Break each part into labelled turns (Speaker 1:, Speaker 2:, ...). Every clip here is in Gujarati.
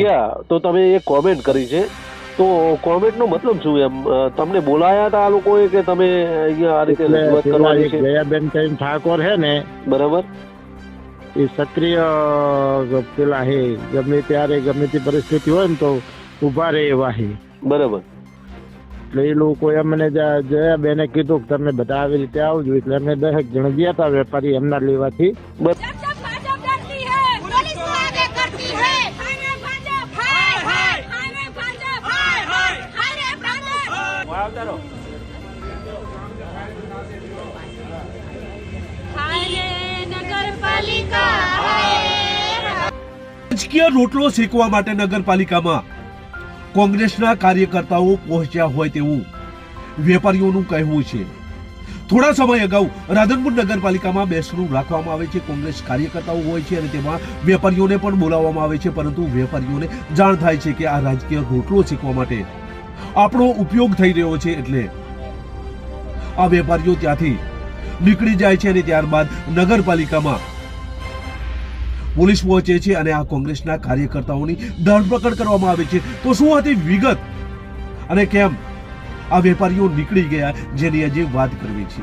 Speaker 1: ગયા તો તમે એ કોમેન્ટ કરી છે. તો કોમેન્ટનો મતલબ શું એમ? તમને બોલાયા હતા આ લોકોએ કે તમે અહીંયા આ રીતે રજૂઆત કરવાની છે?
Speaker 2: જયાબેન કઈ ઠાકોર હે ને
Speaker 1: બરાબર.
Speaker 2: એ સક્રિય પેલા હે ગમે ત્યારે ગમે તે પરિસ્થિતિ હોય ને તો ઊભા રહે એવા હે.
Speaker 1: બરાબર.
Speaker 2: એટલે એ લોકો અમને જયા જયાબેને કીધું કે તમે બધા આવી રીતે આવજો. એટલે અમે દરેક જણ ગયા હતા વેપારી એમના લેવાથી.
Speaker 3: जब આવતા
Speaker 4: રાજકીય રોટલો શેકવા માટે નગરપાલિકામાં કોંગ્રેસના કાર્યકર્તાઓ પહોંચ્યા હોય તેવું વેપારીઓનું કહેવું છે. થોડા સમય અગાઉ રાધનપુર નગરપાલિકામાં બેસણું રાખવામાં આવે છે કોંગ્રેસ કાર્યકર્તાઓ હોય છે અને તેમાં વેપારીઓને પણ બોલાવવામાં આવે છે પરંતુ વેપારીઓને જાણ થાય છે કે આ રાજકીય રોટલો શીખવા માટે આપણો ઉપયોગ થઈ રહ્યો છે એટલે આ વેપારીઓ ત્યાંથી નીકળી જાય છે અને ત્યારબાદ નગરપાલિકામાં પોલીસ પહોંચે છે અને આ કોંગ્રેસના કાર્યકર્તાઓની ધરપકડ કરવામાં આવે છે. તો શું હતી વિગત અને કેમ આ વેપારીઓ નીકળી ગયા જેની આજે વાત કરવી છે?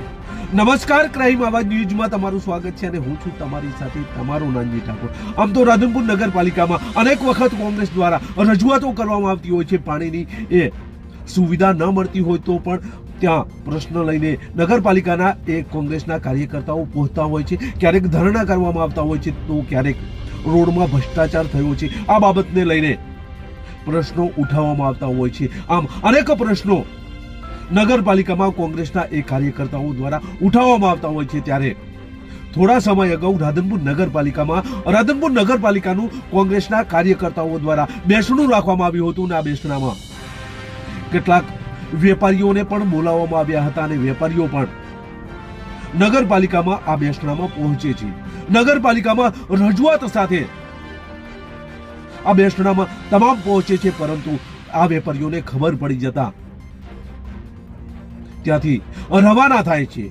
Speaker 4: નમસ્કાર, ક્રાઇમ આવાજ ન્યૂઝમાં તમારું સ્વાગત છે અને હું છું તમારી સાથે તમારો નાનજી ઠાકોર. આમ તો રાધનપુર નગરપાલિકામાં અનેક વખત કોંગ્રેસ દ્વારા રજૂઆતો કરવામાં આવતી હોય છે. પાણીની એ સુવિધા ન મળતી હોય તો પણ ત્યાં પ્રશ્ન લઈને નગરપાલિકાના એ કોંગ્રેસના કાર્યકર્તાઓ પહોંચતા હોય છે. ક્યારેક ધરણા કરવામાં આવતા હોય છે તો ક્યારેક રોડમાં ભ્રષ્ટાચાર થયો છે. આ બાબતને લઈને પ્રશ્નો ઉઠાવવામાં આવતા હોય છે. આમ અનેક પ્રશ્નો નગરપાલિકામાં કોંગ્રેસના એ કાર્યકર્તાઓ દ્વારા ઉઠાવવામાં આવતા હોય છે. ત્યારે થોડા સમય અગાઉ રાધનપુર નગરપાલિકામાં, રાધનપુર નગરપાલિકાનું કોંગ્રેસના કાર્યકર્તાઓ દ્વારા બેસણું રાખવામાં આવ્યું હતું અને આ બેસણામાં કેટલાક વેપારીઓને પણ બોલાવવામાં આવ્યા હતા અને વેપારીઓ પણ નગરપાલિકામાં આ બેસણામાં પહોંચે છે. નગરપાલિકામાં રજૂઆત સાથે આ બેસણામાં તમામ પહોંચે છે, પરંતુ આ વેપારીઓને ખબર પડી જતા ત્યાંથી રવાના થાય છે.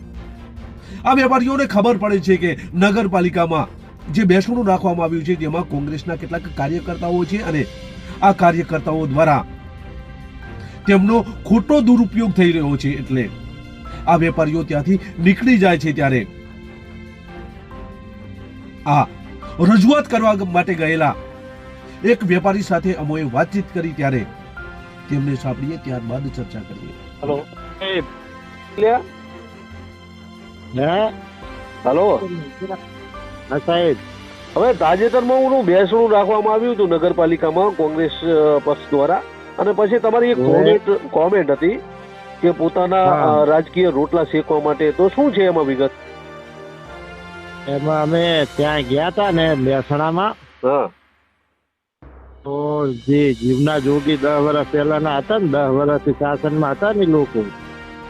Speaker 4: આ વેપારીઓને ખબર પડે છે કે નગરપાલિકામાં જે બેસણું રાખવામાં આવ્યું છે, જેમાં કોંગ્રેસના કેટલાક કાર્યકર્તાઓ છે અને આ કાર્યકર્તાઓ દ્વારા તેમનો ખોટો દુરુપયોગ થઈ રહ્યો છે એટલે આ વેપારીઓ ત્યાંથી નીકળી જાય છે ત્યારે. આ રજૂઆત કરવા માટે ગયેલા એક વેપારી સાથે અમોએ વાતચીત કરી ત્યારે તેમને સાંભળીએ ત્યારબાદ ચર્ચા કરીએ.
Speaker 1: હલો. હલો.
Speaker 2: હા, સાહેબ.
Speaker 1: હવે તાજેતરમાં હું બેસણું રાખવામાં આવ્યું હતું નગરપાલિકામાં કોંગ્રેસ પક્ષ દ્વારા. અને પછી તમારી એક? કોમેન્ટ કોમેન્ટ હતી કે પોતાના રાજકીય રોટલા શેકવા માટે. તો શું છે એમાં વિગત?
Speaker 2: એમાં અમે ત્યાં ગયા હતા ને મહેસાણામાં.
Speaker 1: હા.
Speaker 2: તો જે જીવના જોગી દસ વર્ષ પહેલાના હતા ને દસ વર્ષથી શાસનમાં હતા ને લોકો.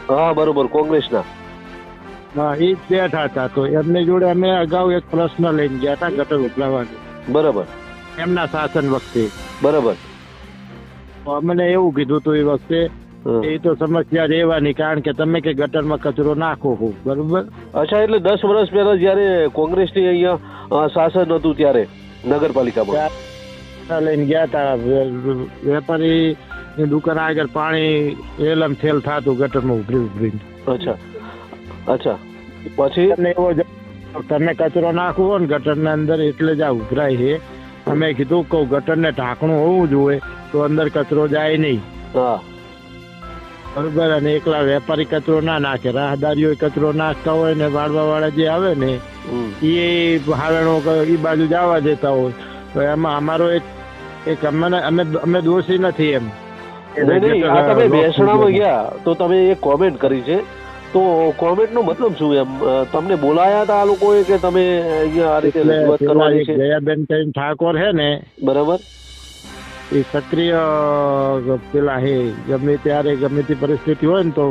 Speaker 1: હા બરોબર કોંગ્રેસના.
Speaker 2: હા એ જ બેઠા હતા. તો એમની જોડે અમે અગાઉ એક પ્રશ્ન લઈને ગયા હતા ગટર ઉભરાવાનો
Speaker 1: બરાબર.
Speaker 2: એમના શાસન વખતે.
Speaker 1: બરાબર.
Speaker 2: અમને એવું કીધું હતું એ વખતે એ તો સમસ્યા રહેવાની કારણ કે તમે કે ગટરમાં કચરો નાખો છો. બરોબર?
Speaker 1: અચ્છા એટલે દસ વર્ષ પહેલા જયારે કોંગ્રેસની અહીંયા શાસન હતું ત્યારે નગરપાલિકામાં.
Speaker 2: લઈને ગયા હતા વેપારી ની દુકાન આગળ પાણી એલમ થેલ થતું ગટરમાં ઉભરી ઉભરીને.
Speaker 1: અચ્છા. અચ્છા. પછી?
Speaker 2: એવો જ- તમે કચરો નાખવો ને ગટરના અંદર એટલે જ આ ઉભરાય છે. અમે કીધું કહું ગટરને ઢાંકણું હોવું જોઈએ તો અંદર કચરો જાય નહીં. બરોબર અને એકલા વેપારી કચરો ના નાખે રાહદારીઓ કચરો નાખતા હોય ને વાળવા વાળા જે આવે ને એ હારણો એ બાજુ જવા દેતા હોય. તો એમાં અમારો એક એક અમને અમે અમે દોષી નથી એમ.
Speaker 1: તમે ગયા. તો તમે એક કોમેન્ટ કરી છે. તો કોમેન્ટ નો મતલબ શું એમ? તમને બોલાયા હતા આ લોકોએ કે તમે અહીંયા આ રીતે રજૂઆત કરવાની છે?
Speaker 2: જયાબેન કરીને ઠાકોર હે ને
Speaker 1: બરાબર.
Speaker 2: એ સક્રિય પેલા હે ગમે ત્યારે ગમે તે પરિસ્થિતિ હોય ને તો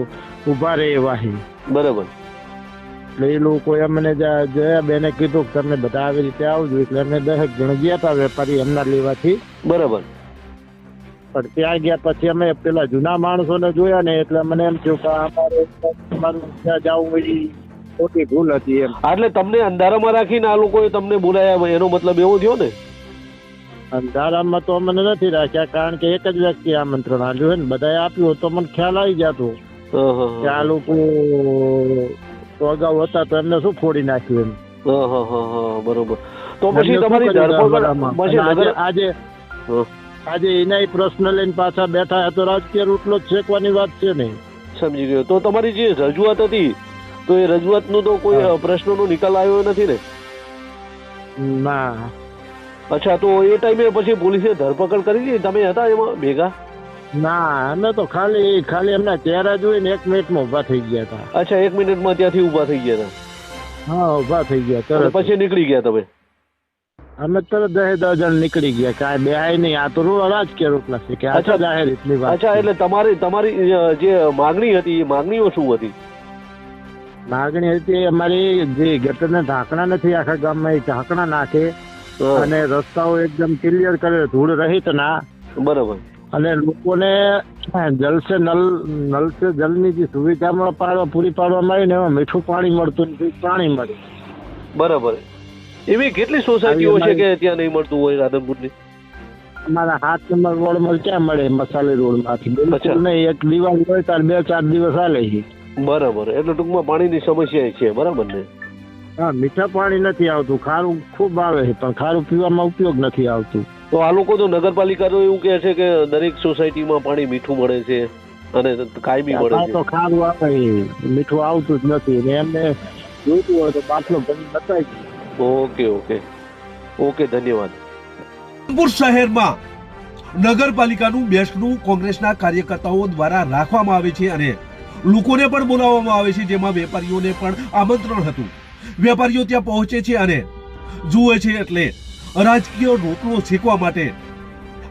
Speaker 2: ઊભા રહે એવા હે.
Speaker 1: બરાબર.
Speaker 2: એટલે એ લોકો એમને જયા બેને કીધું કે તમે બધા આવી રીતે આવજો. એટલે અમે દહેક જણ ગયા હતા વેપારી એમના લેવાથી.
Speaker 1: બરાબર.
Speaker 2: પણ ત્યાં ગયા પછી અમે પેલા જૂના માણસોને જોયા ને એટલે મને એમ થયું કે અમારે તમારું ત્યાં જવું હોય ખોટી ભૂલ હતી એમ.
Speaker 1: એટલે તમને અંધારામાં રાખીને આ લોકોએ તમને બોલાયા એનો મતલબ એવો થયો ને?
Speaker 2: અંધારામાં તો અમને નથી રાખ્યા કારણ કે એક જ વ્યક્તિ આમંત્રણ આપ્યું હોય ને બધાએ આપ્યું તો મને ખ્યાલ આવી જતો. કે આ લોકો તો અગાઉ હતા તો એમને શું ફોડી નાખ્યું એમ?
Speaker 1: બરોબર. તો પછી તમારી ધરપકડ
Speaker 2: આજે. આજે એનાય એના પ્રશ્ન લઈને પાછા બેઠા તો રાજકીય રોટલો જ શેકવાની વાત છે ને?
Speaker 1: સમજી ગયો. તો તમારી જે રજૂઆત હતી તો એ રજૂઆતનું તો કોઈ પ્રશ્નનો નિકાલ આવ્યો નથી ને?
Speaker 2: ના.
Speaker 1: અચ્છા તો એ ટાઈમે પછી પોલીસે ધરપકડ કરી હતી તમે હતા એમાં ભેગા?
Speaker 2: ના અમે તો ખાલી ખાલી એમના ચહેરા જોઈને એક મિનિટમાં ઊભા થઈ ગયા હતા.
Speaker 1: અચ્છા એક મિનિટમાં ત્યાંથી ઊભા થઈ ગયા હતા.
Speaker 2: હા ઊભા થઈ ગયા
Speaker 1: પછી નીકળી ગયા તમે?
Speaker 2: અમે તરત દહે દસ જણ નીકળી ગયા કાંઈ બેહાય નહીં. આ તો રો- કે રોટલા છે કે
Speaker 1: અચ્છા.
Speaker 2: જાહેર એટલી વાત
Speaker 1: અચ્છા એટલે તમારી તમારી જે માગણી હતી એ માગણીઓ શું હતી?
Speaker 2: માગણી હતી અમારી જે ગટરના ઢાંકણા નથી આખા ગામમાં એ ઢાંકણા નાખે અને રસ્તાઓ એકદમ ક્લિયર કરે ધૂળ રહિત ના.
Speaker 1: બરાબર.
Speaker 2: અને લોકોને જલ સે નલ નલ સે જલની જે પાડવા પૂરી પાડવામાં આવી ને એમાં મીઠું પાણી મળતું નથી પાણી મળે.
Speaker 1: બરાબર. એવી કેટલી સોસાયટીઓ છે કે ત્યાં નહીં મળતું હોય રાધનપુરની?
Speaker 2: અમારા સાત નંબર રોડમાં ક્યાં મળે? મસાલી રોડમાંથી બિલકુલ નહીં એક દિવાલ હોય ત્યારે બે ચાર દિવસ હાલે છે.
Speaker 1: બરાબર. એટલે ટૂંકમાં પાણીની સમસ્યા છે બરાબર ને?
Speaker 2: હા મીઠા પાણી નથી આવતું. ખારું ખૂબ આવે છે પણ ખારું પીવામાં ઉપયોગ નથી આવતું.
Speaker 1: તો આ લોકો તો નગરપાલિકાનું એવું કહે છે કે દરેક સોસાયટીમાં પાણી મીઠું મળે છે અને કાયમી મળે
Speaker 2: છે. તો ખારું આવે મીઠું આવતું જ નથી. ને એમને જોઈતું હોય તો બાટલો ભરી બતાવી
Speaker 1: ઓકે ઓકે. ઓકે, ધન્યવાદ.
Speaker 4: રામપુર શહેરમાં નગરપાલિકાનું બેસ્ટનું કોંગ્રેસના કાર્યકર્તાઓ દ્વારા રાખવામાં આવે છે અને લોકોને પણ બોલાવવામાં આવે છે, જેમાં વેપારીઓને પણ આમંત્રણ હતું. વેપારીઓ ત્યાં પહોંચે છે અને જુએ છે એટલે રાજકીય રોટલો શેકવા માટે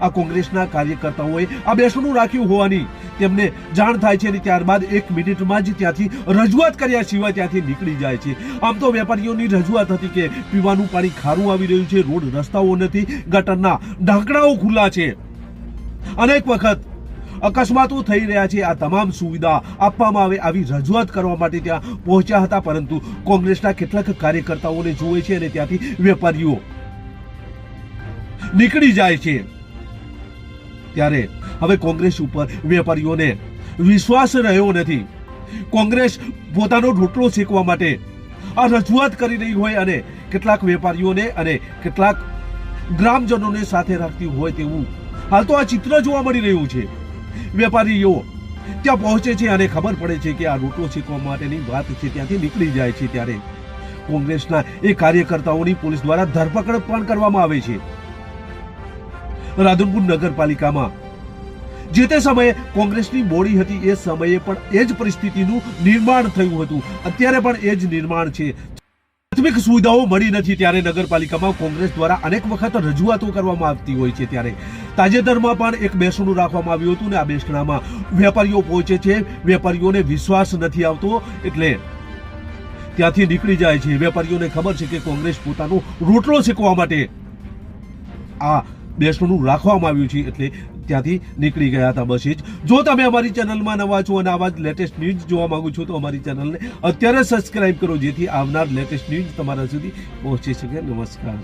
Speaker 4: આ કોંગ્રેસના કાર્યકર્તાઓએ આ બેસણું રાખ્યું હોવાની તેમને જાણ થાય છે અને ત્યારબાદ એક મિનિટમાં જ ત્યાંથી રજૂઆત કર્યા સિવાય ત્યાંથી નીકળી જાય છે. આમ તો વેપારીઓની રજૂઆત હતી કે પીવાનું પાણી ખારું આવી રહ્યું છે, રોડ રસ્તાઓ નથી, ગટરના ઢાંકણાઓ ખુલ્લા છે. અનેક વખત અકસ્માતો થઈ રહ્યા છે. આ તમામ સુવિધા આપવામાં આવે આવી રજૂઆત કરવા માટે ત્યાં પહોંચ્યા હતા, પરંતુ કોંગ્રેસના કેટલાક કાર્યકર્તાઓને જુએ છે અને ત્યાંથી વેપારીઓ નીકળી જાય છે. ત્યારે હવે કોંગ્રેસ ઉપર વેપારીઓને વિશ્વાસ રહ્યો નથી. કોંગ્રેસ પોતાનો રોટલો શેકવા માટે આ રજૂઆત કરી રહી હોય અને કેટલાક વેપારીઓને અને કેટલાક ગ્રામજનોને સાથે રાખતી હોય તેવું હાલ તો આ ચિત્ર જોવા મળી રહ્યું છે. વેપારીઓ ત્યાં પહોંચે છે અને ખબર પડે છે કે આ રોટલો શેકવા માટેની વાત છે ત્યાંથી નીકળી જાય છે ત્યારે કોંગ્રેસના એ કાર્યકર્તાઓની પોલીસ દ્વારા ધરપકડ પણ કરવામાં આવે છે. રાધનપુર નગરપાલિકામાં. જે તે સમયે કોંગ્રેસની બોડી હતી, એ સમયે પણ એ જ પરિસ્થિતિનું નિર્માણ થયું હતું. અત્યારે પણ એ જ નિર્માણ છે. પ્રાથમિક સુવિધાઓ મળી નથી ત્યારે નગરપાલિકામાં કોંગ્રેસ દ્વારા અનેક વખત રજૂઆતો કરવામાં આવતી હોય છે ત્યારે. તાજેતરમાં પણ એક બેસણું રાખવામાં આવ્યું હતું ને આ બેસણામાં વેપારીઓ પહોંચે છે. વેપારીઓને વિશ્વાસ નથી આવતો એટલે ત્યાંથી નીકળી જાય છે. વેપારીઓને ખબર છે કે કોંગ્રેસ પોતાનો રોટલો શેકવા માટે આ બેસણું રાખવામાં આવ્યું છે એટલે ત્યાંથી નીકળી ગયા હતા બસે જ. જો તમે અમારી ચેનલમાં નવા છો અને આવા જ લેટેસ્ટ ન્યૂઝ જોવા માગો છો તો અમારી ચેનલને અત્યારે સબસ્ક્રાઈબ કરો જેથી આવનાર લેટેસ્ટ ન્યૂઝ તમારા સુધી પહોંચી શકે. નમસ્કાર.